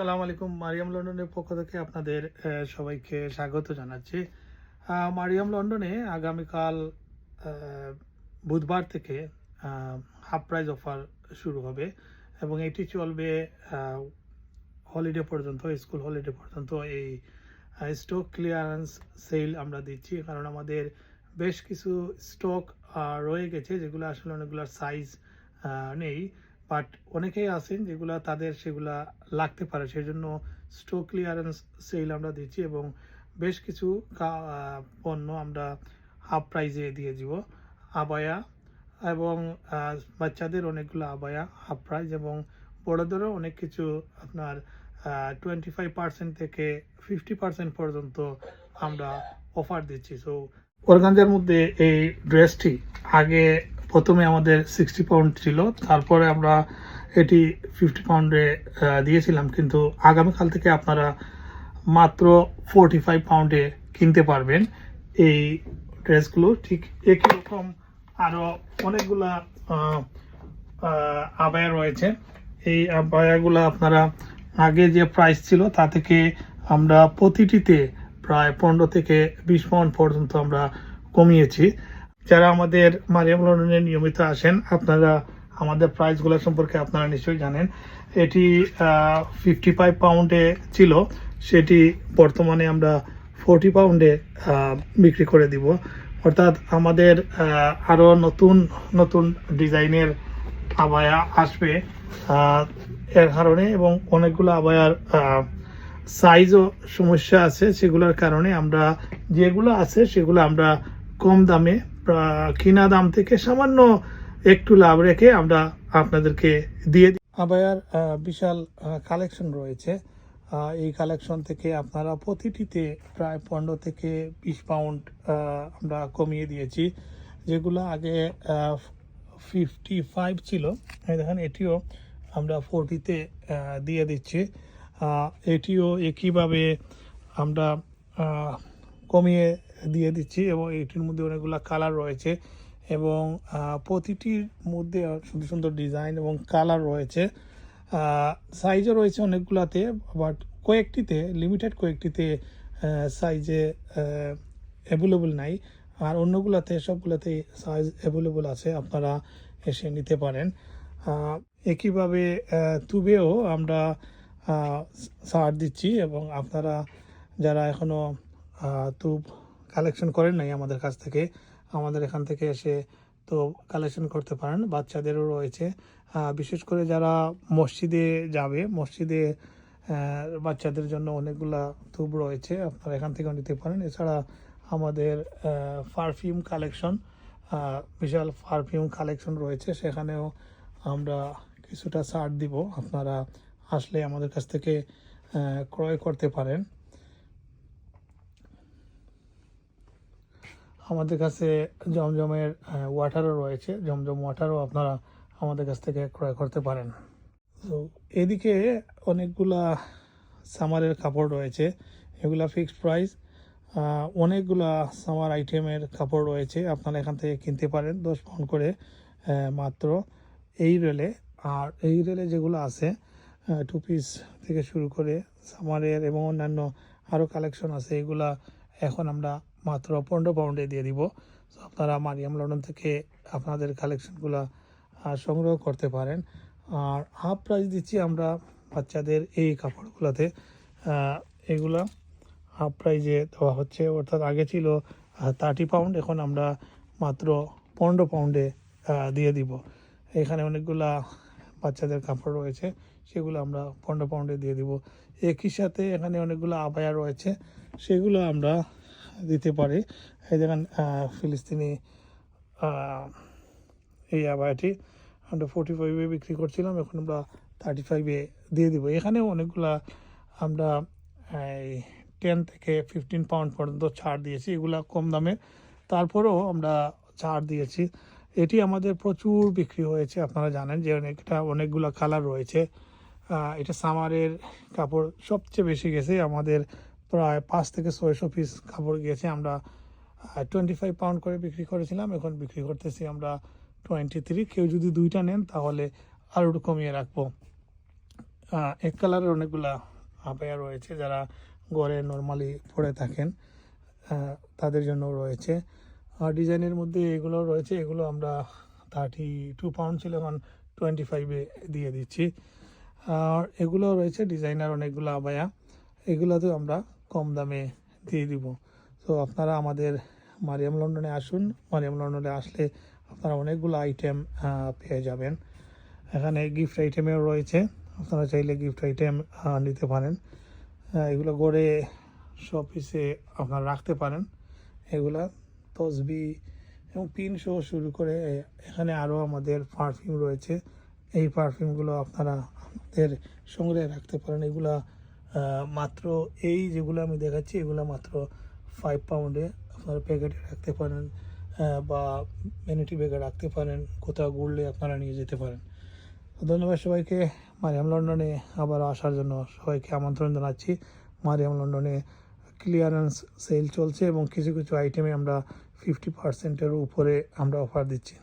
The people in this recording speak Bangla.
সালাম আলাইকুম। মারিয়াম লন্ডনের পক্ষ থেকে আপনাদের সবাইকে স্বাগত জানাচ্ছি। মারিয়াম লন্ডনে আগামীকাল বুধবার থেকে হাফ প্রাইজ অফার শুরু হবে এবং এটি চলবে হলিডে পর্যন্ত, স্কুল হলিডে পর্যন্ত। এই স্টক ক্লিয়ারেন্স সেল আমরা দিচ্ছি, কারণ আমাদের বেশ কিছু স্টক রয়ে গেছে, যেগুলো আসলে অনেকগুলো সাইজ নেই। বাট অনেকেই আছেন যেগুলা তাদের সেগুলা লাগতে পারে সেই জন্য স্টক ক্লিয়ারেন্স সেল আমরা দিচ্ছি এবং বেশ কিছু পণ্য আমরা হাফ প্রাইজে দিয়ে দিব। আবায়া এবং বাচ্চাদের অনেকগুলো আবায়া হাফ প্রাইজ এবং বড়দেরও অনেক কিছু আপনার টোয়েন্টি ফাইভ পার্সেন্ট থেকে ফিফটি পার্সেন্ট পর্যন্ত আমরা অফার দিচ্ছি। সো অর্গানজার মধ্যে এই ড্রেসটি আগে প্রথমে আমাদের সিক্সটি পাউন্ড ছিল, তারপরে আমরা এটি ফিফটি পাউন্ডে দিয়েছিলাম, কিন্তু আগামীকাল থেকে আপনারা মাত্র ফোরটি ফাইভ পাউন্ডে কিনতে পারবেন এই ড্রেসগুলো। ঠিক একই রকম আরও অনেকগুলা আবায়া রয়েছে। এই আবায়াগুলো আপনারা আগে যে প্রাইস ছিল তা থেকে আমরা প্রতিটিতে প্রায় পনেরো থেকে বিশ পাউন্ড পর্যন্ত আমরা কমিয়েছি। যারা আমাদের মারিয়াম লন্ডনে নিয়মিত আসেন, আপনারা আমাদের প্রাইসগুলো সম্পর্কে আপনারা নিশ্চয়ই জানেন। এটি ফিফটি ফাইভ পাউন্ডে ছিল। সেটি বর্তমানে আমরা ফোরটি পাউন্ডে বিক্রি করে দিব। অর্থাৎ আমাদের আরও নতুন নতুন ডিজাইনের আবায়া আসবে। এর কারণে এবং অনেকগুলো আবায়ার সাইজও সমস্যা আছে সেগুলোর কারণে আমরা যেগুলো আছে সেগুলো আমরা কম দামে কিনা দাম থেকে সামান্য একটু লাভ রেখে আমরা আপনাদেরকে দিয়ে দিই আবায়ার আহ, বিশাল কালেকশন রয়েছে। এই কালেকশন থেকে আপনারা প্রতিটিতে প্রায় পনেরো থেকে বিশ পাউন্ড আমরা কমিয়ে দিয়েছি। যেগুলো আগে ফিফটি ফাইভ ছিল দেখেন এটিও আমরা ফোরটিতে দিয়ে দিচ্ছি। এটিও একইভাবে আমরা কমিয়ে দিয়ে দিচ্ছি এবং এটির মধ্যে অনেকগুলো কালার রয়েছে এবং প্রতিটির মধ্যে সুন্দর সুন্দর ডিজাইন এবং কালার রয়েছে। সাইজও রয়েছে অনেকগুলাতে বাট কয়েকটিতে লিমিটেড কয়েকটিতে সাইজে অ্যাভেলেবল নাই। আর অন্যগুলাতে, সবগুলোতে সাইজ অ্যাভেলেবল আছে, আপনারা এসে নিতে পারেন। একইভাবে তুবেও আমরা সার দিচ্ছি এবং আপনারা যারা এখনও তুব কালেকশন করেন নাই আমাদের কাছ থেকে। আমাদের এখান থেকে এসে তো কালেকশন করতে পারেন, বাচ্চাদেরও রয়েছে। বিশেষ করে যারা মসজিদে যাবে, মসজিদে বাচ্চাদের জন্য অনেকগুলা ধূপ রয়েছে, আপনারা এখান থেকেও নিতে পারেন। এছাড়া আমাদের পারফিউম কালেকশন বিশাল পারফিউম কালেকশন রয়েছে। সেখানেও আমরা কিছুটা ছাড় দিব। আপনারা আসলে আমাদের কাছ থেকে ক্রয় করতে পারেন। আমাদের কাছে জমজমের ওয়াটারও রয়েছে। জমজম ওয়াটারও আপনারা আমাদের কাছ থেকে ক্রয় করতে পারেন। তো এদিকে অনেকগুলা সামারের কাপড় রয়েছে। এগুলা ফিক্সড প্রাইস অনেকগুলা সামার আইটেমের কাপড় রয়েছে। আপনারা এখান থেকে কিনতে পারেন, দশ পাউন্ড করে মাত্র। এই রেলে আর এই রেলে যেগুলো আছে টু পিস থেকে শুরু করে সামারের এবং অন্যান্য আরও কালেকশন আছে, এগুলা এখন আমরা মাত্র পনেরো পাউন্ডে দিয়ে দিব। তো আপনারা মারিয়াম লন্ডন থেকে আপনাদের কালেকশনগুলো সংগ্রহ করতে পারেন। আর হাফ প্রাইস দিচ্ছি আমরা বাচ্চাদের এই কাপড়গুলোতে। এগুলা হাফ প্রাইজে দেওয়া হচ্ছে। অর্থাৎ আগে ছিল থার্টি পাউন্ড এখন আমরা মাত্র পনেরো পাউন্ডে দিয়ে দিব। এখানে অনেকগুলা বাচ্চাদের কাপড় রয়েছে, সেগুলো আমরা পনেরো পাউন্ডে দিয়ে দিব। একই সাথে এখানে অনেকগুলো আবায়া রয়েছে, সেগুলো আমরা দিতে পারি। এই দেখেন ফিলিস্তিনি এই আবায়াটি। আমরা ফোর্টি ফাইভে বিক্রি করছিলাম, এখন আমরা থার্টি ফাইভে দিয়ে দিব। এখানেও অনেকগুলা আমরা, এই টেন থেকে ফিফটিন পাউন্ড পর্যন্ত ছাড় দিয়েছি, এগুলা কম দামে। তারপরেও আমরা ছাড় দিয়েছি। এটি আমাদের প্রচুর বিক্রি হয়েছে, আপনারা জানেন যে অনেকটা, অনেকগুলো কালার রয়েছে। এটা সামারের কাপড় সবচেয়ে বেশি গেছে আমাদের প্রায় পাঁচ থেকে ছয়শো পিস কাপড় গিয়েছে। আমরা টোয়েন্টি ফাইভ পাউন্ড করে বিক্রি করেছিলাম, এখন বিক্রি করতেছি আমরা টোয়েন্টি থ্রি কেউ যদি দুইটা নেন, তাহলে আরও কমিয়ে রাখব। এক কালারের অনেকগুলা আপায়া রয়েছে, যারা ঘরে নর্মালি পরে থাকেন তাদের জন্য রয়েছে। ডিজাইনের মধ্যে এগুলো রয়েছে, এগুলো আমরা থার্টি টু পাউন্ড ছিল, এখন টোয়েন্টি ফাইভে দিয়ে দিচ্ছি। আর এগুলো রয়েছে ডিজাইনার অনেকগুলো আবায়া এগুলোতেও আমরা কম দামে দিয়ে দিব। তো আপনারা আমাদের মারিয়াম লন্ডনে আসুন। মারিয়াম লন্ডনে আসলে আপনারা অনেকগুলো আইটেম পেয়ে যাবেন। এখানে গিফট আইটেমেও রয়েছে। আপনারা চাইলে গিফট আইটেম নিতে পারেন। এগুলো গড়ে শপিসে আপনারা রাখতে পারেন। এগুলা তসবি এবং পিন সহ শুরু করে এখানে আরও আমাদের পারফিউম রয়েছে। এই পারফিউমগুলো আপনারা আমাদের সংগ্রহে রাখতে পারেন। এগুলা মাত্র এই যেগুলো আমি দেখাচ্ছি, এগুলো মাত্র ফাইভ পাউন্ডে আপনারা প্যাকেটে রাখতে পারেন বা ভ্যানিটি ব্যাগে রাখতে পারেন, কোথাও ঘুরলে আপনারা নিয়ে যেতে পারেন। ধন্যবাদ সবাইকে। মারিয়াম লন্ডনে আবার আসার জন্য সবাইকে আমন্ত্রণ জানাচ্ছি। মারিয়াম লন্ডনে ক্লিয়ারেন্স সেল চলছে এবং কিছু কিছু আইটেমে আমরা ফিফটি পার্সেন্টের উপরে আমরা অফার দিচ্ছি।